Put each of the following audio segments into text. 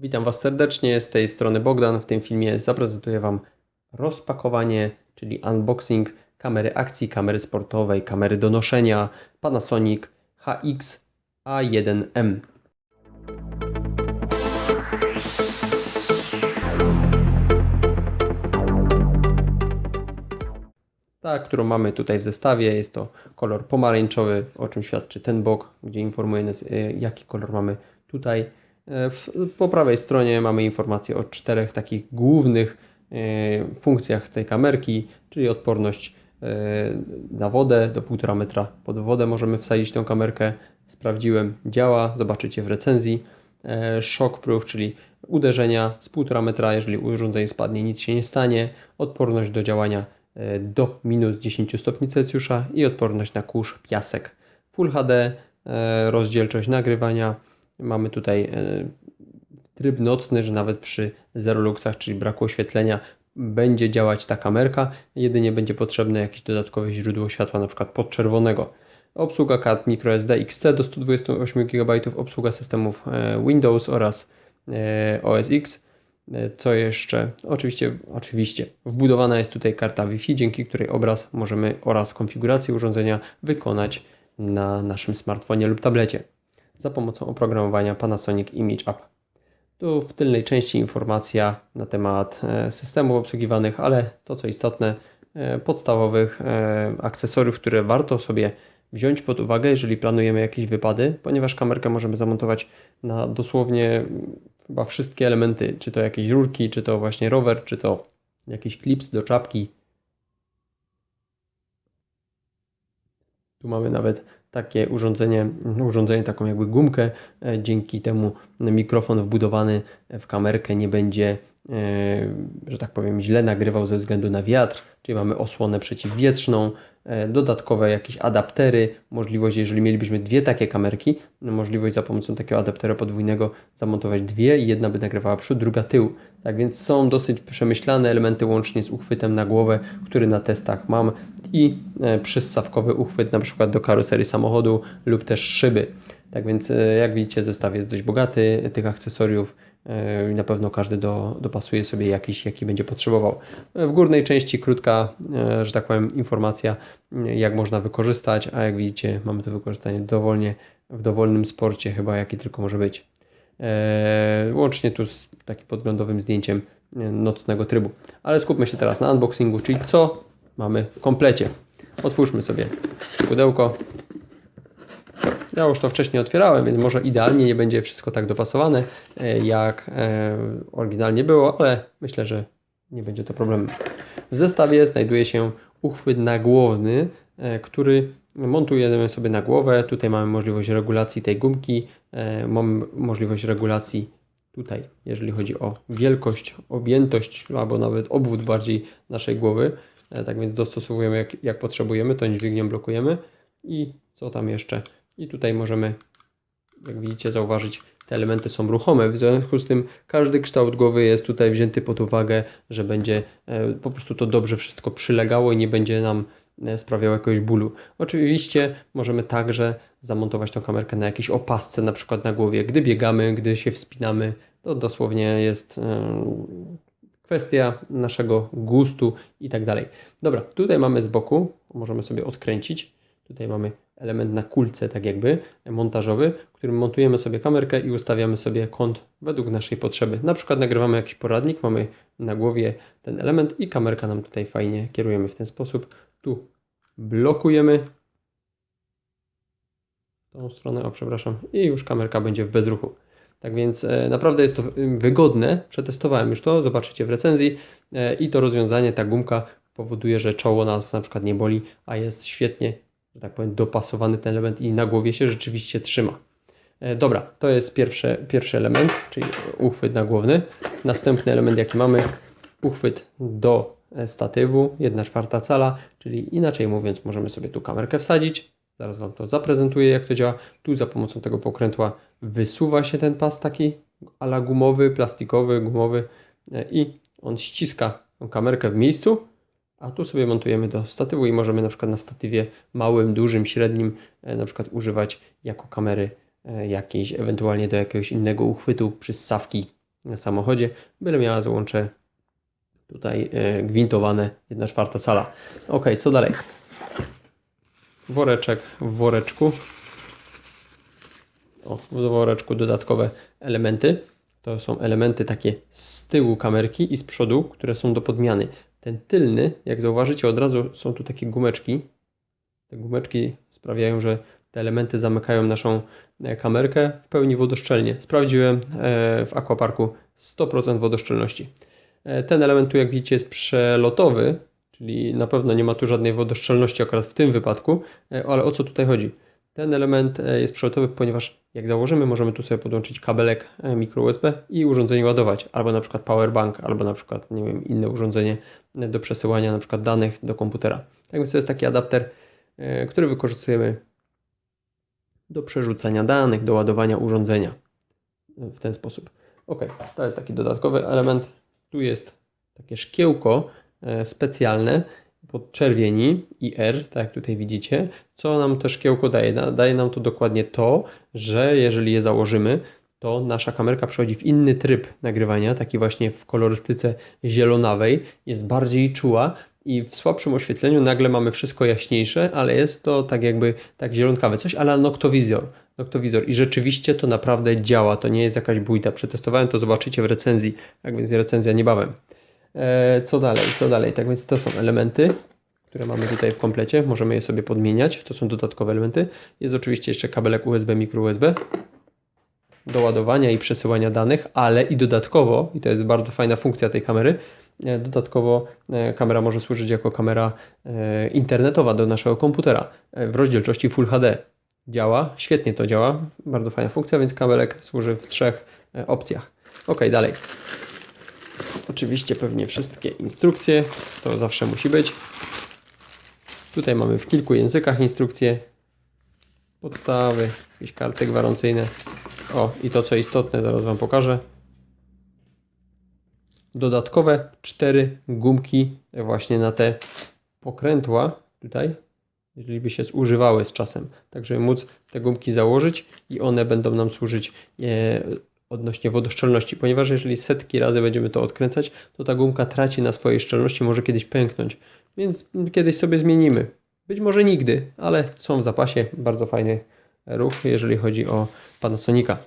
Witam Was serdecznie, z tej strony Bogdan. W tym filmie zaprezentuję Wam rozpakowanie, czyli unboxing kamery akcji, kamery sportowej, kamery do noszenia Panasonic HX A1M. Ta, którą mamy tutaj w zestawie, jest to kolor pomarańczowy, o czym świadczy ten bok, gdzie informuje nas, e, jaki kolor mamy tutaj. E, po prawej stronie mamy informacje o czterech takich głównych e, funkcjach tej kamerki, czyli odporność na wodę do 1,5 metra pod wodę możemy wsadzić tę kamerkę. Sprawdziłem, działa, zobaczycie w recenzji. Shockproof, czyli uderzenia z 1,5 metra, jeżeli urządzenie spadnie, nic się nie stanie. Odporność do działania do minus 10 stopni Celsjusza i odporność na kurz, piasek. Full HD, e, rozdzielczość nagrywania. Mamy tutaj e, tryb nocny, że nawet przy zero luksach, czyli braku oświetlenia, będzie działać ta kamerka. Jedynie będzie potrzebne jakieś dodatkowe źródło światła, na przykład podczerwonego. Obsługa kart microSD XC do 128 GB, obsługa systemów e, Windows oraz OS X E, co jeszcze? Oczywiście, oczywiście wbudowana jest tutaj karta Wi-Fi, dzięki której obraz możemy oraz konfigurację urządzenia wykonać na naszym smartfonie lub tablecie za pomocą oprogramowania Panasonic Image App. Tu w tylnej części informacja na temat e, systemów obsługiwanych, ale to co istotne, e, podstawowych akcesoriów, które warto sobie wziąć pod uwagę, jeżeli planujemy jakieś wypady, ponieważ kamerkę możemy zamontować na dosłownie chyba wszystkie elementy, czy to jakieś rurki, czy to właśnie rower, czy to jakiś klips do czapki. Tu mamy nawet takie urządzenie, urządzenie taką jakby gumkę. E, dzięki temu mikrofon wbudowany w kamerkę nie będzie, że tak powiem, źle nagrywał ze względu na wiatr, czyli mamy osłonę przeciwwietrzną, E, dodatkowe jakieś adaptery, możliwość, jeżeli mielibyśmy dwie takie kamerki, możliwość za pomocą takiego adaptera podwójnego zamontować dwie i jedna by nagrywała przód, druga tył. Tak więc są dosyć przemyślane elementy łącznie z uchwytem na głowę, który na testach mam i e, przyssawkowy uchwyt na przykład do karoserii samochodu lub też szyby. Tak więc e, jak widzicie zestaw jest dość bogaty tych akcesoriów i na pewno każdy do, dopasuje sobie jakiś, jaki będzie potrzebował. W górnej części krótka, e, że tak powiem, informacja, jak można wykorzystać, a jak widzicie, mamy to wykorzystanie dowolnie, w dowolnym sporcie, chyba jaki tylko może być. E, łącznie tu z takim podglądowym zdjęciem e, nocnego trybu. Ale skupmy się teraz na unboxingu, czyli co mamy w komplecie. Otwórzmy sobie pudełko. Ja już to wcześniej otwierałem, więc może idealnie nie będzie wszystko tak dopasowane, e, jak e, oryginalnie było, ale myślę, że nie będzie to problemem. W zestawie znajduje się uchwyt nagłowny, e, który montujemy sobie na głowę. Tutaj mamy możliwość regulacji tej gumki, mamy możliwość regulacji tutaj, jeżeli chodzi o wielkość, objętość albo nawet obwód bardziej naszej głowy. Tak więc dostosowujemy jak, jak potrzebujemy, to dźwignią blokujemy i co tam jeszcze i tutaj możemy, jak widzicie, zauważyć, te elementy są ruchome. W związku z tym każdy kształt głowy jest tutaj wzięty pod uwagę, że będzie e, po prostu to dobrze wszystko przylegało i nie będzie nam e, sprawiało jakiegoś bólu. Oczywiście możemy także zamontować tą kamerkę na jakiejś opasce, na przykład na głowie. Gdy biegamy, gdy się wspinamy, to dosłownie jest e, kwestia naszego gustu i tak dalej. Dobra, tutaj mamy z boku, możemy sobie odkręcić. Tutaj mamy element na kulce, tak jakby montażowy, w którym montujemy sobie kamerkę i ustawiamy sobie kąt według naszej potrzeby. Na przykład nagrywamy jakiś poradnik, mamy na głowie ten element i kamerka nam tutaj fajnie kierujemy w ten sposób. Tu blokujemy tą stronę, o przepraszam, i już kamerka będzie w bezruchu. Tak więc e, naprawdę jest to wygodne. Przetestowałem już to, zobaczycie w recenzji. E, I to rozwiązanie, ta gumka powoduje, że czoło nas na przykład nie boli, a jest świetnie że tak powiem, dopasowany ten element i na głowie się rzeczywiście trzyma. E, dobra, to jest pierwszy, pierwszy element, czyli uchwyt nagłowny. Następny element, jaki mamy, uchwyt do e, statywu, 1 czwarta cala, czyli inaczej mówiąc, możemy sobie tu kamerkę wsadzić. Zaraz Wam to zaprezentuję, jak to działa. Tu za pomocą tego pokrętła wysuwa się ten pas taki ala gumowy, plastikowy, gumowy e, i on ściska tą kamerkę w miejscu a tu sobie montujemy do statywu i możemy na przykład na statywie małym, dużym, średnim e, na przykład używać jako kamery e, jakiejś, ewentualnie do jakiegoś innego uchwytu, przyssawki samochodzie, byle miała złącze tutaj e, gwintowane 1 czwarta cala. Ok, co dalej? Woreczek w woreczku. O, w woreczku dodatkowe elementy. To są elementy takie z tyłu kamerki i z przodu, które są do podmiany. Ten tylny, jak zauważycie, od razu są tu takie gumeczki. Te gumeczki sprawiają, że te elementy zamykają naszą e, kamerkę w pełni wodoszczelnie. Sprawdziłem e, w aquaparku 100% wodoszczelności. E, Ten element tu, jak widzicie, jest przelotowy, czyli na pewno nie ma tu żadnej wodoszczelności akurat w tym wypadku, ale o co tutaj chodzi? Ten element jest przelotowy, ponieważ jak założymy, możemy tu sobie podłączyć kabelek e, micro USB i urządzenie ładować, albo na przykład powerbank, albo na przykład, nie wiem, inne urządzenie e, do przesyłania na przykład danych do komputera. Tak więc to jest taki adapter, e, który wykorzystujemy do przerzucania danych, do ładowania urządzenia w ten sposób. Ok, to jest taki dodatkowy element. Tu jest takie szkiełko specjalne pod czerwieni i R, tak jak tutaj widzicie. Co nam to szkiełko daje? Da- Daje nam to dokładnie to, że jeżeli je założymy, to nasza kamerka przechodzi w inny tryb nagrywania, taki właśnie w kolorystyce zielonawej, jest bardziej czuła i w słabszym oświetleniu nagle mamy wszystko jaśniejsze, ale jest to tak jakby tak zielonkawe coś, ale noktowizor. Noktowizor i rzeczywiście to naprawdę działa, to nie jest jakaś bójta. Przetestowałem to, zobaczycie w recenzji, tak więc recenzja niebawem. E, co dalej, co dalej? Tak więc to są elementy, które mamy tutaj w komplecie. Możemy je sobie podmieniać. To są dodatkowe elementy. Jest oczywiście jeszcze kabelek USB, mikro USB do ładowania i przesyłania danych, ale i dodatkowo, i to jest bardzo fajna funkcja tej kamery, e, dodatkowo e, kamera może służyć jako kamera internetowa do naszego komputera w rozdzielczości Full HD. Działa, świetnie to działa, bardzo fajna funkcja, więc kabelek służy w trzech opcjach. Ok, dalej. Oczywiście pewnie wszystkie instrukcje, to zawsze musi być. Tutaj mamy w kilku językach instrukcje, podstawy, jakieś karty gwarancyjne. O, i to co istotne, zaraz Wam pokażę. Dodatkowe cztery gumki właśnie na te pokrętła tutaj, jeżeli by się zużywały z czasem, tak żeby móc te gumki założyć i one będą nam służyć e, odnośnie wodoszczelności, ponieważ jeżeli setki razy będziemy to odkręcać, to ta gumka traci na swojej szczelności, może kiedyś pęknąć, więc kiedyś sobie zmienimy. Być może nigdy, ale są w zapasie. Bardzo fajny ruch, jeżeli chodzi o Panasonica.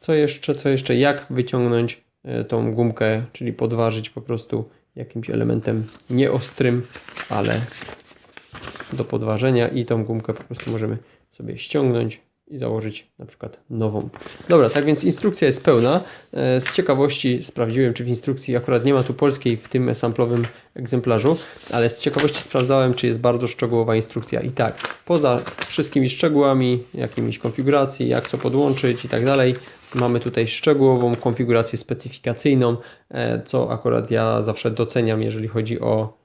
Co jeszcze, co jeszcze, jak wyciągnąć e, tą gumkę, czyli podważyć po prostu jakimś elementem nieostrym, ale do podważenia i tą gumkę po prostu możemy sobie ściągnąć i założyć na przykład nową. Dobra, tak więc instrukcja jest pełna. E, Z ciekawości sprawdziłem, czy w instrukcji akurat nie ma tu polskiej w tym samplowym egzemplarzu, ale z ciekawości sprawdzałem, czy jest bardzo szczegółowa instrukcja. I tak, poza wszystkimi szczegółami, jakimiś konfiguracji, jak co podłączyć i tak dalej, mamy tutaj szczegółową konfigurację specyfikacyjną, e, co akurat ja zawsze doceniam, jeżeli chodzi o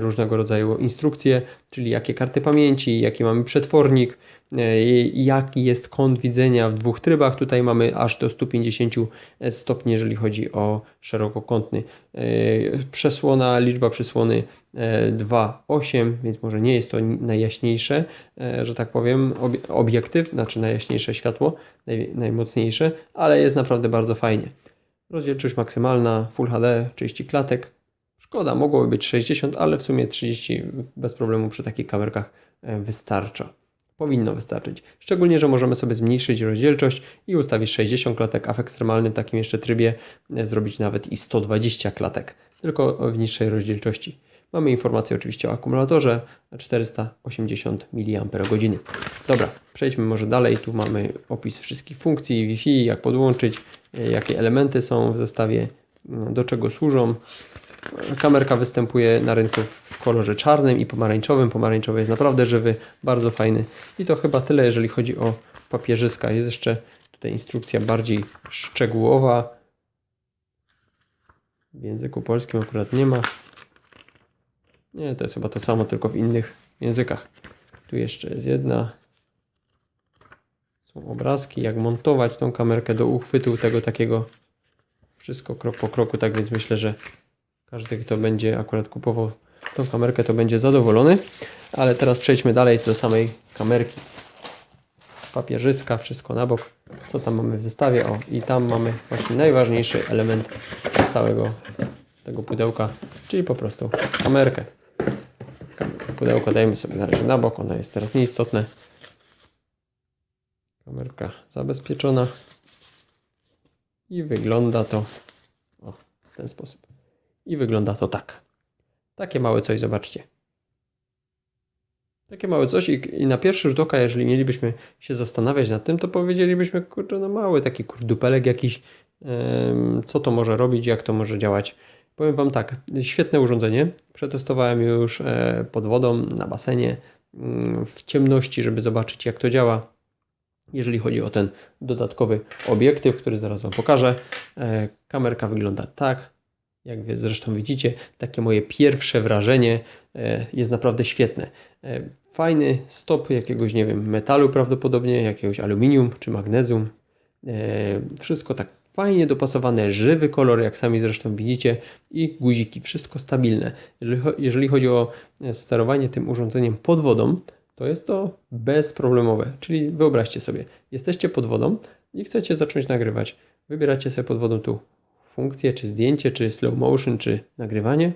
różnego rodzaju instrukcje, czyli jakie karty pamięci, jaki mamy przetwornik, e, jaki jest kąt widzenia w dwóch trybach. Tutaj mamy aż do 150 stopni, jeżeli chodzi o szerokokątny. E, Przesłona, liczba przysłony e, 2,8, więc może nie jest to najjaśniejsze, e, że tak powiem, obie- obiektyw, znaczy najjaśniejsze światło, naj, najmocniejsze, ale jest naprawdę bardzo fajnie. Rozdzielczość maksymalna, Full HD, 30 klatek. Szkoda, mogłoby być 60, ale w sumie 30 bez problemu przy takich kamerkach e, wystarcza. Powinno wystarczyć. Szczególnie, że możemy sobie zmniejszyć rozdzielczość i ustawić 60 klatek, a w ekstremalnym takim jeszcze trybie e, zrobić nawet i 120 klatek, tylko w niższej rozdzielczości. Mamy informację oczywiście o akumulatorze 480 mAh. Dobra, przejdźmy może dalej. Tu mamy opis wszystkich funkcji Wi-Fi, jak podłączyć, e, jakie elementy są w zestawie, m, do czego służą. Kamerka występuje na rynku w kolorze czarnym i pomarańczowym. Pomarańczowy jest naprawdę żywy, bardzo fajny. I to chyba tyle, jeżeli chodzi o papierzyska. Jest jeszcze tutaj instrukcja bardziej szczegółowa. W języku polskim akurat nie ma. Nie, to jest chyba to samo, tylko w innych językach. Tu jeszcze jest jedna. Są obrazki, jak montować tą kamerkę do uchwytu tego takiego. Wszystko krok po kroku, tak więc myślę, że każdy, kto będzie akurat kupował tą kamerkę, to będzie zadowolony. Ale teraz przejdźmy dalej do samej kamerki. papierzyska, wszystko na bok. Co tam mamy w zestawie? O, i tam mamy właśnie najważniejszy element całego tego pudełka, czyli po prostu kamerkę. Pudełko dajemy sobie na razie na bok, ono jest teraz nieistotne. Kamerka zabezpieczona. I wygląda to o, w ten sposób. I wygląda to tak. Takie małe coś, zobaczcie. Takie małe coś i, i na pierwszy rzut oka, jeżeli mielibyśmy się zastanawiać nad tym, to powiedzielibyśmy, kurczę, no mały taki kurdupelek jakiś, co to może robić, jak to może działać. Powiem Wam tak, świetne urządzenie. Przetestowałem już e, pod wodą, na basenie, mm, w ciemności, żeby zobaczyć jak to działa. Jeżeli chodzi o ten dodatkowy obiektyw, który zaraz Wam pokażę, e, kamerka wygląda tak, jak zresztą widzicie. Takie moje pierwsze wrażenie e, jest naprawdę świetne. E, Fajny stop jakiegoś, nie wiem, metalu prawdopodobnie, jakiegoś aluminium czy magnezjum. E, Wszystko tak fajnie dopasowane, żywy kolor, jak sami zresztą widzicie, i guziki, wszystko stabilne. Jeżeli, cho- jeżeli chodzi o sterowanie tym urządzeniem pod wodą, to jest to bezproblemowe. Czyli wyobraźcie sobie, jesteście pod wodą i chcecie zacząć nagrywać. Wybieracie sobie pod wodą tu funkcję, czy zdjęcie, czy slow motion, czy nagrywanie.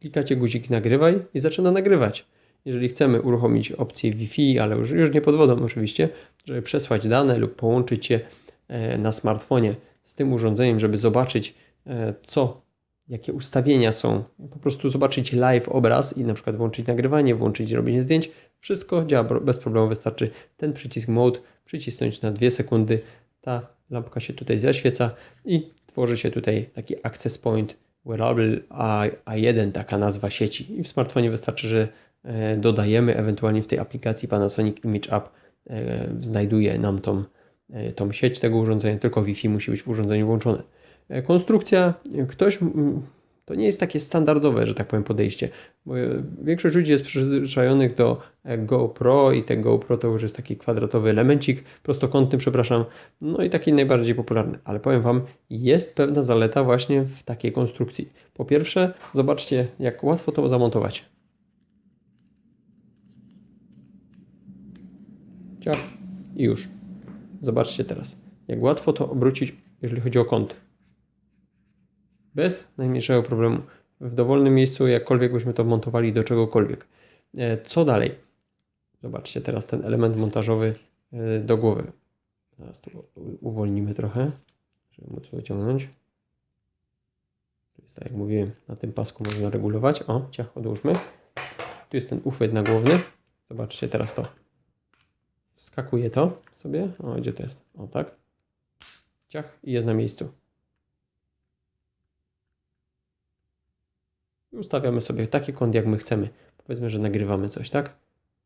Klikacie guzik nagrywaj i zaczyna nagrywać. Jeżeli chcemy uruchomić opcję Wi-Fi, ale już, już nie pod wodą oczywiście, żeby przesłać dane lub połączyć się e, na smartfonie z tym urządzeniem, żeby zobaczyć e, co, jakie ustawienia są, po prostu zobaczyć live obraz i na przykład włączyć nagrywanie, włączyć robienie zdjęć, wszystko działa bez problemu, wystarczy ten przycisk mode przycisnąć na 2 sekundy, ta lampka się tutaj zaświeca i tworzy się tutaj taki access point wearable A- A1, taka nazwa sieci i w smartfonie wystarczy, że e, dodajemy, ewentualnie w tej aplikacji Panasonic Image App e, znajduje nam tą, e, tą sieć tego urządzenia, tylko Wi-Fi musi być w urządzeniu włączone. Konstrukcja, ktoś, to nie jest takie standardowe, że tak powiem, podejście, bo e, większość ludzi jest przyzwyczajonych do e, GoPro i ten GoPro to już jest taki kwadratowy elemencik, prostokątny, przepraszam, no i taki najbardziej popularny, ale powiem Wam, jest pewna zaleta właśnie w takiej konstrukcji. Po pierwsze, zobaczcie, jak łatwo to zamontować. Ciach i już. Zobaczcie teraz, jak łatwo to obrócić, jeżeli chodzi o kąt. Bez najmniejszego problemu. W dowolnym miejscu, jakkolwiek byśmy to montowali do czegokolwiek. E, Co dalej? Zobaczcie teraz ten element montażowy e, do głowy. Teraz tu uwolnimy trochę, żeby móc wyciągnąć. Tak jak mówiłem, na tym pasku można regulować. O, ciach odłóżmy. Tu jest ten uchwyt nagłówny. Zobaczcie teraz to. Wskakuje to sobie. O, gdzie to jest? O, tak. Ciach i jest na miejscu. Ustawiamy sobie taki kąt, jak my chcemy. Powiedzmy, że nagrywamy coś, tak?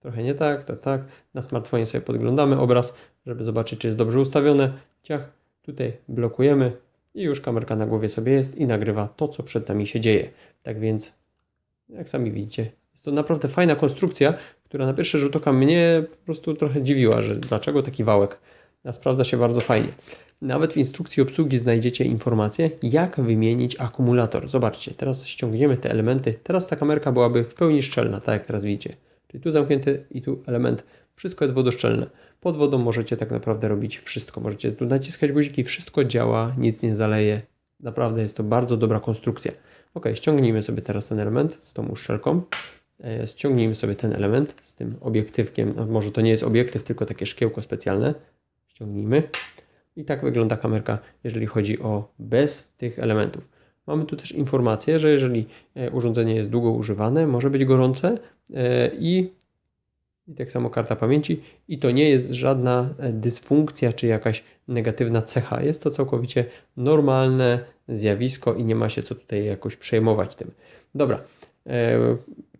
Trochę nie tak, to tak. Na smartfonie sobie podglądamy obraz, żeby zobaczyć, czy jest dobrze ustawione. Ciach, tutaj blokujemy i już kamerka na głowie sobie jest i nagrywa to, co przed nami się dzieje. Tak więc, jak sami widzicie, jest to naprawdę fajna konstrukcja, która na pierwszy rzut oka mnie po prostu trochę dziwiła, że dlaczego taki wałek. A sprawdza się bardzo fajnie. Nawet w instrukcji obsługi znajdziecie informację, jak wymienić akumulator. Zobaczcie, teraz ściągniemy te elementy. Teraz ta kamerka byłaby w pełni szczelna, tak jak teraz widzicie. Czyli tu zamknięty i tu element. Wszystko jest wodoszczelne. Pod wodą możecie tak naprawdę robić wszystko. Możecie tu naciskać guziki, wszystko działa, nic nie zaleje. Naprawdę jest to bardzo dobra konstrukcja. Ok, ściągnijmy sobie teraz ten element z tą uszczelką. E, Ściągnijmy sobie ten element z tym obiektywkiem. Może to nie jest obiektyw, tylko takie szkiełko specjalne. Ściągnijmy. I tak wygląda kamerka, jeżeli chodzi o bez tych elementów. Mamy tu też informację, że jeżeli e, urządzenie jest długo używane, może być gorące e, i, i tak samo karta pamięci i to nie jest żadna e, dysfunkcja czy jakaś negatywna cecha. Jest to całkowicie normalne zjawisko i nie ma się co tutaj jakoś przejmować tym. Dobra,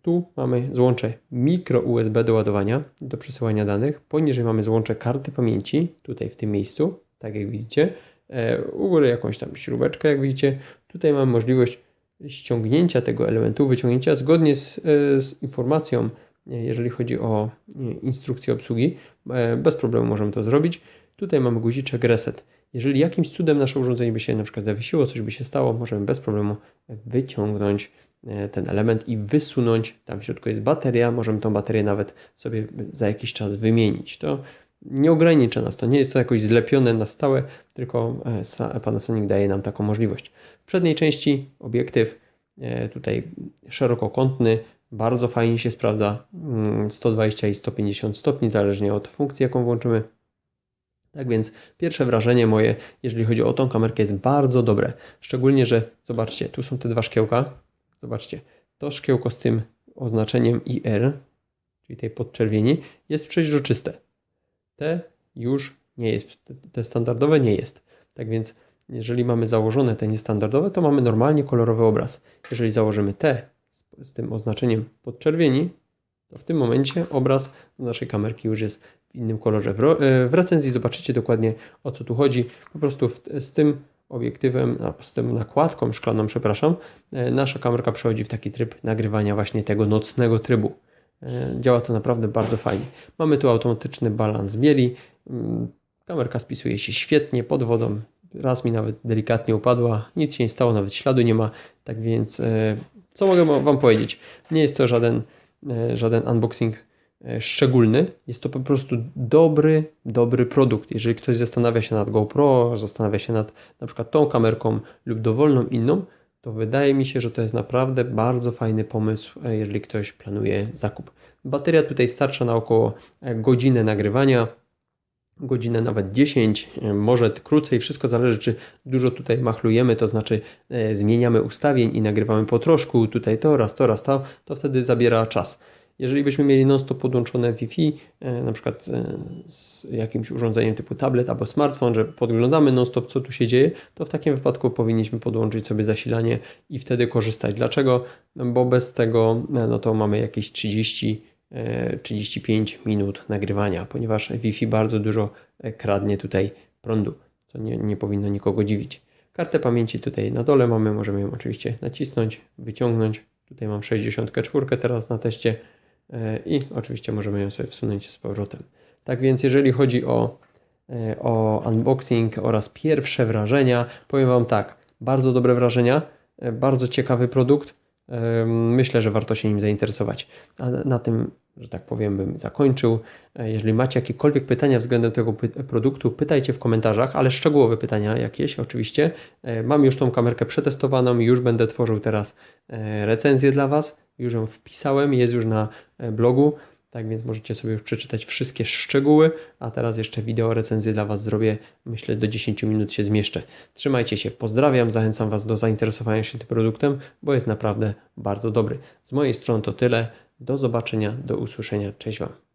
tu mamy złącze mikro USB do ładowania, do przesyłania danych. Poniżej mamy złącze karty pamięci, tutaj w tym miejscu, tak jak widzicie. E, U góry jakąś tam śrubeczkę, jak widzicie. Tutaj mamy możliwość ściągnięcia tego elementu, wyciągnięcia zgodnie z, e, z informacją, e, jeżeli chodzi o instrukcję obsługi. Bez problemu możemy to zrobić. Tutaj mamy guziczek reset. Jeżeli jakimś cudem nasze urządzenie by się na przykład zawiesiło, coś by się stało, możemy bez problemu wyciągnąć ten element i wysunąć. Tam w środku jest bateria, możemy tą baterię nawet sobie za jakiś czas wymienić. To nie ogranicza nas to, nie jest to jakoś zlepione na stałe, tylko e, Panasonic daje nam taką możliwość. W przedniej części obiektyw e, tutaj szerokokątny, bardzo fajnie się sprawdza, mm, 120 i 150 stopni, zależnie od funkcji, jaką włączymy. Tak więc pierwsze wrażenie moje, jeżeli chodzi o tą kamerkę, jest bardzo dobre. Szczególnie, że zobaczcie, tu są te dwa szkiełka. Zobaczcie, to szkiełko z tym oznaczeniem IR, czyli tej podczerwieni, jest przeźroczyste. Te już nie jest, te- standardowe nie jest. Tak więc, jeżeli mamy założone te niestandardowe, to mamy normalnie kolorowy obraz. Jeżeli założymy te z, z tym oznaczeniem podczerwieni, to w tym momencie obraz naszej kamerki już jest w innym kolorze. W, e, w recenzji zobaczycie dokładnie o co tu chodzi. Po prostu w, z tym obiektywem, z tym nakładką szklaną, przepraszam, e, nasza kamerka przechodzi w taki tryb nagrywania właśnie tego nocnego trybu. E, Działa to naprawdę bardzo fajnie. Mamy tu automatyczny balans bieli. Mm, Kamerka spisuje się świetnie pod wodą. Raz mi nawet delikatnie upadła, nic się nie stało, nawet śladu nie ma. Tak więc, e, co mogę mo- Wam powiedzieć? Nie jest to żaden, e, żaden unboxing szczególny. Jest to po prostu dobry, dobry produkt. Jeżeli ktoś zastanawia się nad GoPro, zastanawia się nad na przykład tą kamerką lub dowolną inną, to wydaje mi się, że to jest naprawdę bardzo fajny pomysł, e, jeżeli ktoś planuje zakup. Bateria tutaj starcza na około e, godzinę nagrywania, godzinę nawet 10, e, może krócej, wszystko zależy, czy dużo tutaj machlujemy, to znaczy zmieniamy ustawień i nagrywamy po troszku, tutaj to, raz to, raz to, to wtedy zabiera czas. Jeżeli byśmy mieli non-stop podłączone Wi-Fi, e, na przykład e, z jakimś urządzeniem typu tablet albo smartfon, że podglądamy non-stop, co tu się dzieje, to w takim wypadku powinniśmy podłączyć sobie zasilanie i wtedy korzystać. Dlaczego? Bo bez tego e, no to mamy jakieś 30 e, 35 minut nagrywania, ponieważ Wi-Fi bardzo dużo kradnie tutaj prądu, co nie, nie powinno nikogo dziwić. Kartę pamięci tutaj na dole mamy, możemy ją oczywiście nacisnąć, wyciągnąć. Tutaj mam 64 teraz na teście i oczywiście możemy ją sobie wsunąć z powrotem. Tak więc jeżeli chodzi o, e, o unboxing oraz pierwsze wrażenia, powiem Wam tak, bardzo dobre wrażenia, e, bardzo ciekawy produkt. Em, Myślę, że warto się nim zainteresować. A na tym, że tak powiem, bym zakończył. E, Jeżeli macie jakiekolwiek pytania względem tego produktu, pytajcie w komentarzach, ale szczegółowe pytania jakieś oczywiście. E, Mam już tą kamerkę przetestowaną i już będę tworzył teraz e, recenzję dla Was. Już ją wpisałem, jest już na e, blogu. Tak więc możecie sobie już przeczytać wszystkie szczegóły, a teraz jeszcze wideo recenzję dla Was zrobię. Myślę, do 10 minut się zmieszczę. Trzymajcie się, pozdrawiam, zachęcam Was do zainteresowania się tym produktem, bo jest naprawdę bardzo dobry. Z mojej strony to tyle. Do zobaczenia, do usłyszenia. Cześć Wam.